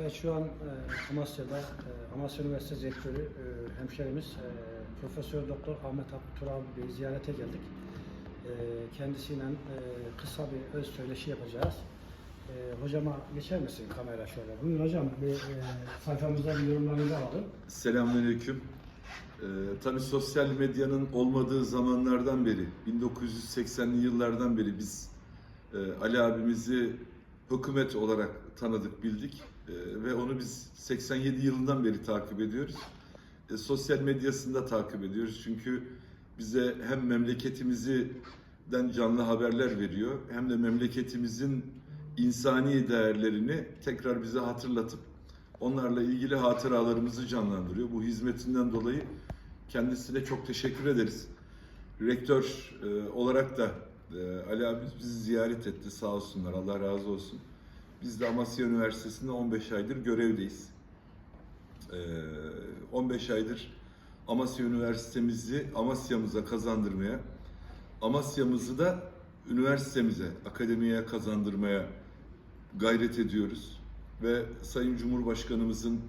Evet şu an e, Amasya'da e, Amasya Üniversitesi Rektörü e, hemşerimiz e, Profesör Doktor Ahmet Abdurrahman Bey'i ziyarete geldik. E, kendisiyle e, kısa bir öz söyleşi yapacağız. E, hocama geçer misin kamera şöyle? Buyurun hocam bir e, sayfamızda bir yorumlarınızı alalım. Selamünaleyküm. Ee, tabii sosyal medyanın olmadığı zamanlardan beri, 1980'li yıllardan beri biz e, Ali abimizi hükümet olarak tanıdık, bildik E, ve onu biz 87 yılından beri takip ediyoruz. E, sosyal medyasında takip ediyoruz çünkü bize hem memleketimizden canlı haberler veriyor hem de memleketimizin insani değerlerini tekrar bize hatırlatıp onlarla ilgili hatıralarımızı canlandırıyor. Bu hizmetinden dolayı kendisine çok teşekkür ederiz. Rektör e, olarak da e, Ali abi bizi ziyaret etti sağ olsunlar Allah razı olsun. Biz de Amasya Üniversitesi'nde 15 aydır görevdeyiz. E, 15 aydır Amasya Üniversitemizi Amasya'mıza kazandırmaya, Amasya'mızı da üniversitemize, akademiye kazandırmaya gayret ediyoruz. Ve Sayın Cumhurbaşkanımızın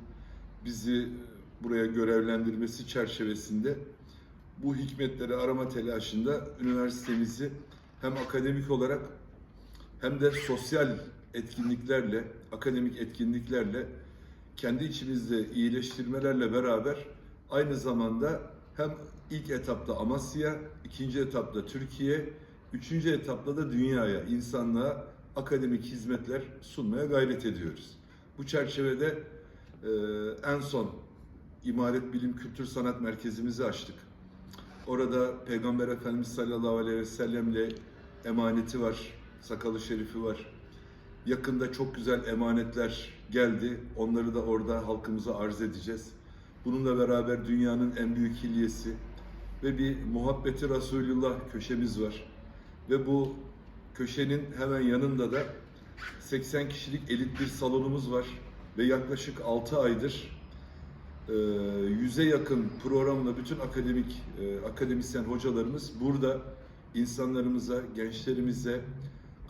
bizi buraya görevlendirmesi çerçevesinde bu hikmetleri arama telaşında üniversitemizi hem akademik olarak hem de sosyal etkinliklerle, akademik etkinliklerle kendi içimizde iyileştirmelerle beraber aynı zamanda hem ilk etapta Amasya, ikinci etapta Türkiye, üçüncü etapta da dünyaya, insanlığa akademik hizmetler sunmaya gayret ediyoruz. Bu çerçevede e, en son İmaret Bilim Kültür Sanat Merkezimizi açtık. Orada Peygamber Efendimiz sallallahu aleyhi ve sellemle emaneti var, sakalı şerifi var. Yakında çok güzel emanetler geldi. Onları da orada halkımıza arz edeceğiz. Bununla beraber dünyanın en büyük hilyesi ve bir muhabbeti Resulullah köşemiz var. Ve bu köşenin hemen yanında da 80 kişilik elit bir salonumuz var ve yaklaşık 6 aydır e, yüze yakın programla bütün akademik e, akademisyen hocalarımız burada insanlarımıza, gençlerimize,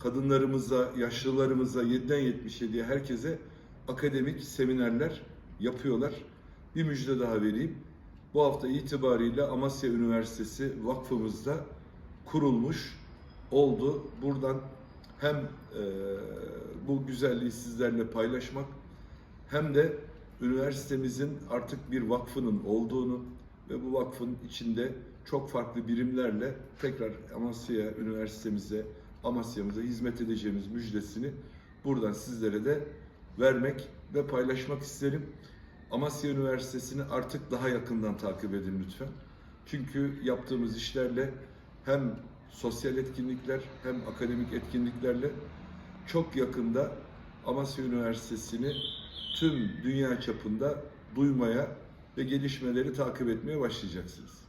kadınlarımıza, yaşlılarımıza, 7'den 77'ye herkese akademik seminerler yapıyorlar. Bir müjde daha vereyim. Bu hafta itibariyle Amasya Üniversitesi vakfımızda kurulmuş oldu. Buradan hem e, bu güzelliği sizlerle paylaşmak hem de üniversitemizin artık bir vakfının olduğunu ve bu vakfın içinde çok farklı birimlerle tekrar Amasya Üniversitemize, Amasya'mıza hizmet edeceğimiz müjdesini buradan sizlere de vermek ve paylaşmak isterim. Amasya Üniversitesi'ni artık daha yakından takip edin lütfen. Çünkü yaptığımız işlerle hem sosyal etkinlikler hem akademik etkinliklerle çok yakında Amasya Üniversitesi'ni tüm dünya çapında duymaya ve gelişmeleri takip etmeye başlayacaksınız.